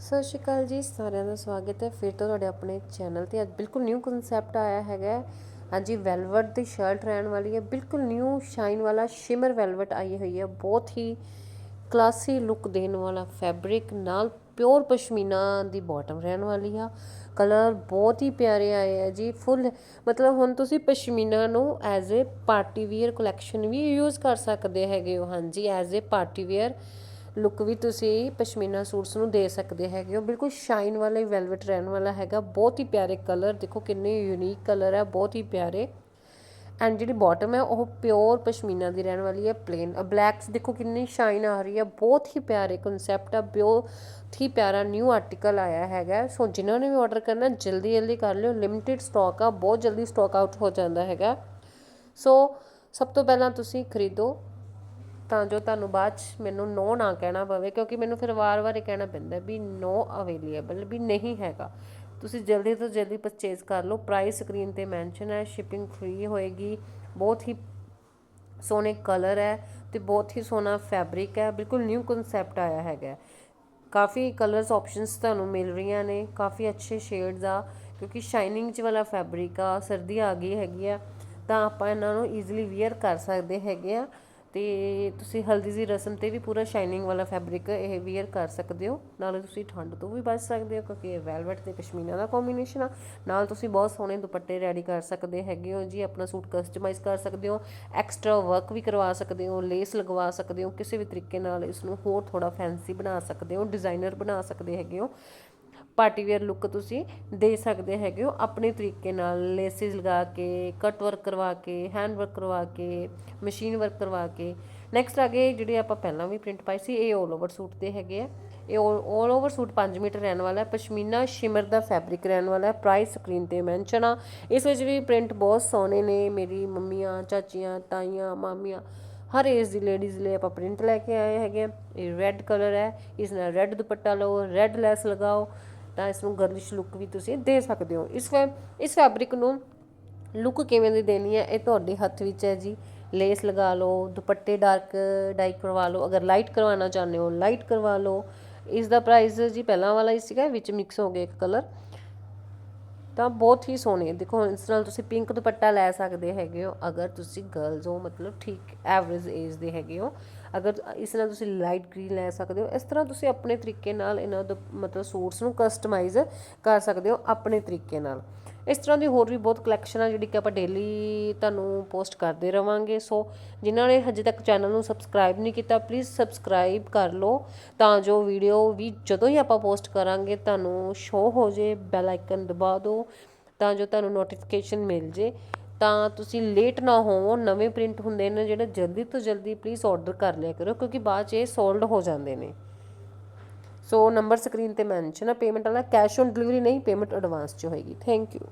ਸਤਿ ਸ਼੍ਰੀ ਅਕਾਲ ਜੀ, ਸਾਰਿਆਂ ਦਾ ਸਵਾਗਤ ਹੈ। ਫਿਰ ਤੋਂ ਤੁਹਾਡੇ ਆਪਣੇ ਚੈਨਲ ਤੇ ਅੱਜ ਬਿਲਕੁਲ ਨਿਊ ਕਨਸੈਪਟ ਆਇਆ ਹੈਗਾ ਹੈ। ਹਾਂਜੀ ਵੈਲਵਟ ਦੀ ਸ਼ਰਟ ਰਹਿਣ ਵਾਲੀ ਹੈ। ਬਿਲਕੁਲ ਨਿਊ ਸ਼ਾਈਨ ਵਾਲਾ ਸ਼ਿਮਰ ਵੈਲਵਟ ਆਈ ਹੋਈ ਹੈ। ਬਹੁਤ ਹੀ ਕਲਾਸੀ ਲੁੱਕ ਦੇਣ ਵਾਲਾ ਫੈਬਰਿਕ ਨਾਲ ਪਿਓਰ ਪਸ਼ਮੀਨਾ ਦੀ ਬਾਟਮ ਰਹਿਣ ਵਾਲੀ ਆ। ਕਲਰ ਬਹੁਤ ਹੀ ਪਿਆਰੇ ਆਏ ਆ ਜੀ। ਫੁੱਲ ਮਤਲਬ ਹੁਣ ਤੁਸੀਂ ਪਸ਼ਮੀਨਾ ਨੂੰ as a party wear collection we use ਕਰ ਸਕਦੇ ਹੈਗੇ ਹੋ। ਹਾਂਜੀ as a party wear look ਵੀ ਤੁਸੀਂ ਪਸ਼ਮੀਨਾ ਸੂਟਸ ਨੂੰ ਦੇ ਸਕਦੇ ਹੈਗੇ ਹੋ। ਬਿਲਕੁਲ ਸ਼ਾਈਨ ਵਾਲੇ ਵੈਲਵਟ ਰਹਿਣ ਵਾਲਾ ਹੈਗਾ। ਬਹੁਤ ਹੀ ਪਿਆਰੇ ਕਲਰ ਦੇਖੋ ਕਿੰਨੇ ਯੂਨੀਕ ਕਲਰ ਹੈ, ਬਹੁਤ ਹੀ ਪਿਆਰੇ। ਐਂਡ ਜਿਹੜੀ ਬਾਟਮ ਹੈ, ਉਹ ਪਿਓਰ ਪਸ਼ਮੀਨਾ ਦੀ ਰਹਿਣ ਵਾਲੀ ਹੈ ਪਲੇਨ ਬਲੈਕਸ ਦੇਖੋ ਕਿੰਨੀ ਸ਼ਾਈਨ ਆ ਰਹੀ ਹੈ, ਬਹੁਤ ਹੀ ਪਿਆਰੇ ਕਨਸੈਪਟ ਆ, ਬਹੁਤ ਹੀ ਪਿਆਰਾ ਨਿਊ ਆਰਟੀਕਲ ਆਇਆ ਹੈਗਾ। ਸੋ ਜਿਨ੍ਹਾਂ ਨੇ ਵੀ ਆਰਡਰ ਕਰਨਾ, ਜਲਦੀ ਜਲਦੀ ਕਰ ਲਿਓ। ਲਿਮਿਟਿਡ ਸਟਾਕ ਆ, ਬਹੁਤ ਜਲਦੀ ਸਟਾਕ ਆਊਟ ਹੋ ਜਾਂਦਾ ਹੈਗਾ। ਸੋ ਸਭ ਤੋਂ ਪਹਿਲਾਂ ਤੁਸੀਂ ਖਰੀਦੋ। ਤਾਂ ਜੋ ਤੁਹਾਨੂੰ ਬਾਅਦ 'ਚ ਮੈਨੂੰ ਨੋ ਨਾ ਕਹਿਣਾ ਪਵੇ, ਕਿਉਂਕਿ ਮੈਨੂੰ ਫਿਰ ਵਾਰ-ਵਾਰ ਇਹ ਕਹਿਣਾ ਪੈਂਦਾ ਵੀ ਨੋ ਅਵੇਲੇਬਲ ਵੀ ਨਹੀਂ ਹੈਗਾ। ਤੁਸੀਂ ਜਲਦੀ ਤੋਂ ਜਲਦੀ ਪਰਚੇਜ਼ ਕਰ ਲਓ। ਪ੍ਰਾਈਸ ਸਕਰੀਨ ਤੇ ਮੈਂਸ਼ਨ ਹੈ ਸ਼ਿਪਿੰਗ ਫ੍ਰੀ ਹੋਏਗੀ। ਬਹੁਤ ਹੀ ਸੋਹਣੇ ਕਲਰ ਹੈ ਤੇ ਬਹੁਤ ਹੀ ਸੋਹਣਾ ਫੈਬਰਿਕ ਹੈ। ਬਿਲਕੁਲ ਨਿਊ ਕਨਸੈਪਟ ਆਇਆ ਹੈਗਾ ਕਾਫੀ ਕਲਰਸ ਆਪਸ਼ਨਸ ਤੁਹਾਨੂੰ ਮਿਲ ਰਹੀਆਂ ਨੇ। ਕਾਫੀ ਅੱਛੇ ਸ਼ੇਡਸ ਆ, ਕਿਉਂਕਿ ਸ਼ਾਈਨਿੰਗ ਚ ਵਾਲਾ ਫੈਬਰਿਕ ਆ, ਸਰਦੀ ਆ ਗਈ ਹੈਗੀ ਆ, ਤਾਂ ਆਪਾਂ ਇਹਨਾਂ ਨੂੰ ਈਜ਼ੀਲੀ ਵੇਅਰ ਕਰ ਸਕਦੇ ਹੈਗੇ ਆ। ਅਤੇ ਤੁਸੀਂ ਹਲਦੀ ਦੀ ਰਸਮ ਤੇ ਵੀ ਪੂਰਾ ਸ਼ਾਈਨਿੰਗ ਵਾਲਾ ਫੈਬਰਿਕ ਇਹ ਵੇਅਰ ਕਰ ਸਕਦੇ ਹੋ। ਨਾਲੇ ਤੁਸੀਂ ਠੰਡ ਤੋਂ ਵੀ ਬਚ ਸਕਦੇ ਹੋ ਕਿਉਂਕਿ ਇਹ ਵੈਲਵਟ ਤੇ ਪਸ਼ਮੀਨਾ ਦਾ ਕੰਬੀਨੇਸ਼ਨ ਆ। ਨਾਲ ਤੁਸੀਂ ਬਹੁਤ ਸੋਹਣੇ ਦੁਪੱਟੇ ਰੈਡੀ ਕਰ ਸਕਦੇ ਹੈਗੇ ਹੋ ਜੀ, ਆਪਣਾ ਸੂਟ ਕਸਟਮਾਈਜ਼ ਕਰ ਸਕਦੇ ਹੋ ਐਕਸਟਰਾ ਵਰਕ ਵੀ ਕਰਵਾ ਸਕਦੇ ਹੋ ਲੇਸ ਲਗਵਾ ਸਕਦੇ ਹੋ, ਕਿਸੇ ਵੀ ਤਰੀਕੇ ਨਾਲ ਇਸ ਨੂੰ ਹੋਰ ਥੋੜਾ ਫੈਂਸੀ ਬਣਾ ਸਕਦੇ ਹੋ ਡਿਜ਼ਾਈਨਰ ਬਣਾ ਸਕਦੇ ਹੈਗੇ ਹੋ। ਪਾਰਟੀ ਵੇਅਰ ਲੁੱਕ ਤੁਸੀਂ ਦੇ ਸਕਦੇ ਹੈਗੇ ਹੋ ਆਪਣੇ ਤਰੀਕੇ ਨਾਲ ਲੇਸਿਸ ਲਗਾ ਕੇ ਕਟ ਵਰਕ ਕਰਵਾ ਕੇ ਹੈਂਡ ਵਰਕ ਕਰਵਾ ਕੇ ਮਸ਼ੀਨ ਵਰਕ ਕਰਵਾ ਕੇ। ਨੈਕਸਟ ਆ ਗਏ ਜਿਹੜੇ ਆਪਾਂ ਪਹਿਲਾਂ ਵੀ ਪ੍ਰਿੰਟ ਪਾਈ ਸੀ, ਇਹ 올 ਓਵਰ ਸੂਟ ਤੇ ਹੈਗੇ ਆ। ਇਹ 올 ਓਵਰ ਸੂਟ 5 ਮੀਟਰ ਰਹਿਣ ਵਾਲਾ ਹੈ, ਪਸ਼ਮੀਨਾ ਸ਼ਿਮਰ ਦਾ ਫੈਬਰਿਕ ਰਹਿਣ ਵਾਲਾ ਹੈ ਪ੍ਰਾਈਸ ਸਕਰੀਨ ਤੇ ਮੈਂਸ਼ਨ ਆ। ਇਸ ਵਿੱਚ ਵੀ ਪ੍ਰਿੰਟ ਬਹੁਤ ਸੋਹਣੇ ਨੇ, ਮੇਰੀ ਮੰਮੀਆਂ, ਚਾਚੀਆਂ, ਤਾਈਆਂ, ਮਾਮੀਆਂ, ਹਰ ਏਜ ਦੀ ਲੇਡੀਜ਼ ਲਈ ਆਪਾਂ ਪ੍ਰਿੰਟ ਲੈ ਕੇ ਆਏ ਹੈਗੇ ਆ। ਇਹ ਰੈੱਡ ਕਲਰ ਹੈ, ਇਸ ਨਾਲ ਰੈੱਡ ਦੁਪੱਟਾ ਲਓ ਰੈੱਡ ਲੈਸ ਲਗਾਓ। ਤਾਂ ਇਸ ਨੂੰ ਗਰਲਿਸ਼ ਲੁੱਕ ਵੀ ਤੁਸੀਂ ਦੇ ਸਕਦੇ ਹੋ। ਇਸ ਫੈ ਇਸ ਫੈਬਰਿਕ ਨੂੰ ਲੁੱਕ ਕਿਵੇਂ ਦੀ ਦੇਣੀ ਹੈ, ਇਹ ਤੁਹਾਡੇ ਹੱਥ ਵਿੱਚ ਹੈ ਜੀ। ਲੇਸ ਲਗਾ ਲਓ, ਦੁਪੱਟੇ ਡਾਰਕ ਡਾਈ ਕਰਵਾ ਲਓ। ਅਗਰ ਲਾਈਟ ਕਰਵਾਉਣਾ ਚਾਹੁੰਦੇ ਹੋ ਲਾਈਟ ਕਰਵਾ ਲਓ। ਇਸ ਦਾ ਪ੍ਰਾਈਸ ਜੀ ਪਹਿਲਾਂ ਵਾਲਾ ਹੀ ਸੀਗਾ, ਵਿੱਚ ਮਿਕਸ ਹੋ ਗਿਆ ਇੱਕ ਕਲਰ ਤਾਂ ਬਹੁਤ ਹੀ ਸੋਹਣੇ ਦੇਖੋ, ਇਸ ਨਾਲ ਤੁਸੀਂ ਪਿੰਕ ਦੁਪੱਟਾ ਲੈ ਸਕਦੇ ਹੈਗੇ ਹੋ, ਅਗਰ ਤੁਸੀਂ ਗਰਲਸ ਹੋ, ਮਤਲਬ ਠੀਕ ਐਵਰੇਜ ਏਜ ਦੇ ਹੈਗੇ ਹੋ। ਅਗਰ ਇਸ ਨਾਲ ਤੁਸੀਂ ਲਾਈਟ ਗ੍ਰੀਨ ਲੈ ਸਕਦੇ ਹੋ, ਇਸ ਤਰ੍ਹਾਂ ਤੁਸੀਂ ਆਪਣੇ ਤਰੀਕੇ ਨਾਲ ਇਹਨਾਂ ਦਾ ਮਤਲਬ ਸੂਟਸ ਨੂੰ ਕਸਟਮਾਈਜ਼ ਕਰ ਸਕਦੇ ਹੋ ਆਪਣੇ ਤਰੀਕੇ ਨਾਲ। ਇਸ ਤਰ੍ਹਾਂ ਦੀ ਹੋਰ ਵੀ ਬਹੁਤ ਕਲੈਕਸ਼ਨ ਆ ਜਿਹੜੀ ਕਿ ਆਪਾਂ ਡੇਲੀ ਤੁਹਾਨੂੰ ਪੋਸਟ ਕਰਦੇ ਰਵਾਂਗੇ। ਸੋ ਜਿਨ੍ਹਾਂ ਨੇ ਹਜੇ ਤੱਕ ਚੈਨਲ ਨੂੰ ਸਬਸਕ੍ਰਾਈਬ ਨਹੀਂ ਕੀਤਾ ਪਲੀਜ਼ ਸਬਸਕ੍ਰਾਈਬ ਕਰ ਲਓ ਤਾਂ ਜੋ ਵੀਡੀਓ ਵੀ ਜਦੋਂ ਹੀ ਆਪਾਂ ਪੋਸਟ ਕਰਾਂਗੇ, ਤੁਹਾਨੂੰ ਸ਼ੋ ਹੋ ਜੇ ਬੈਲ ਆਈਕਨ ਦਬਾ ਦਿਓ ਤਾਂ ਜੋ ਤੁਹਾਨੂੰ ਨੋਟੀਫਿਕੇਸ਼ਨ ਮਿਲ ਜੇ। ਤਾਂ ਤੁਸੀਂ ਲੇਟ ਨਾ ਹੋਵੋ, ਨਵੇਂ ਪ੍ਰਿੰਟ ਹੁੰਦੇ ਨੇ ਜਿਹੜੇ ਜਲਦੀ ਤੋਂ ਜਲਦੀ ਪਲੀਜ਼ ਆਰਡਰ ਕਰ ਲਿਆ ਕਰੋ, ਕਿਉਂਕਿ ਬਾਅਦ 'ਚ ਇਹ ਸੋਲਡ ਹੋ ਜਾਂਦੇ ਨੇ। ਸੋ ਨੰਬਰ ਸਕਰੀਨ ਤੇ ਮੈਂਸ਼ਨ ਆ ਪੇਮੈਂਟ ਵਾਲਾ ਕੈਸ਼ ਔਨ ਡਿਲੀਵਰੀ ਨਹੀਂ ਪੇਮੈਂਟ ਐਡਵਾਂਸ 'ਚ ਹੋਏਗੀ। Thank you